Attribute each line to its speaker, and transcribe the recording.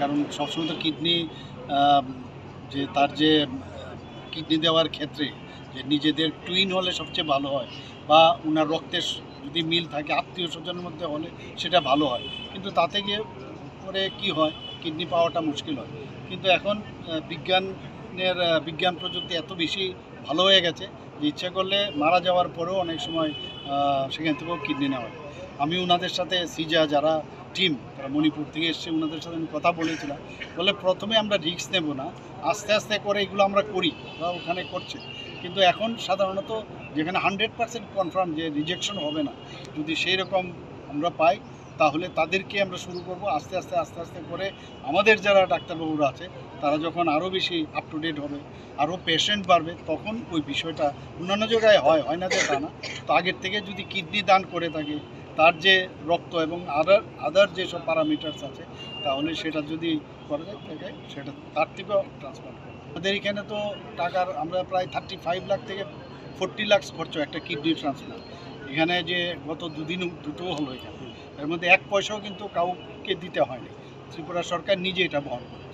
Speaker 1: কারণ সবসময় তো কিডনি যে তার যে কিডনি দেওয়ার ক্ষেত্রে যে নিজেদের টুইন হলে সবচেয়ে ভালো হয় বা ওনার রক্তের যদি মিল থাকে আত্মীয় স্বজনের মধ্যে হলে সেটা ভালো হয়। কিন্তু তাতে গিয়ে পরে কি হয়, কিডনি পাওয়াটা মুশকিল হয়। কিন্তু এখন বিজ্ঞানের বিজ্ঞান প্রযুক্তি এত বেশি ভালো হয়ে গেছে যে ইচ্ছা করলে মারা যাওয়ার পরেও অনেক সময় সেখান থেকেও কিডনি নেওয়া হয়। আমি ওনাদের সাথে, সিজা যারা টিম তারা মণিপুর থেকে এসছে ওনাদের সাথে আমি কথা বলেছিলাম। বলে প্রথমে আমরা রিস্ক নেব না, আস্তে আস্তে করে এগুলো আমরা করি বা ওখানে করছে। কিন্তু এখন সাধারণত যেখানে হান্ড্রেড পার্সেন্ট কনফার্ম যে রিজেকশন হবে না, যদি সেই রকম আমরা পাই, তাহলে তাদেরকে আমরা শুরু করব আস্তে আস্তে আস্তে আস্তে করে আমাদের যারা ডাক্তারবাবুরা আছে, তারা যখন আরও বেশি আপ টু ডেট হবে আরও পেশেন্ট বাড়বে, তখন ওই বিষয়টা অন্যান্য জায়গায় হয় হয় না যে তা না। তো আগের থেকে যদি কিডনি দান করে থাকে তার যে রক্ত এবং আদার আদার যেসব প্যারামিটার্স আছে, তাহলে সেটা যদি করা যায় তাকে সেটা তার থেকেও ট্রান্সফার করে আমাদের এখানে তো টাকার আমরা প্রায় থার্টি ফাইভ লাখ থেকে ফোর্টি লাখ খরচ একটা কিডনি ট্রান্সপ্লান্ট এখানে যে গত দুদিন, দুটো হলো এখানে। এর মধ্যে এক পয়সাও কিন্তু কাউকে দিতে হয়নি ত্রিপুরা সরকার নিজে এটা বহন করে।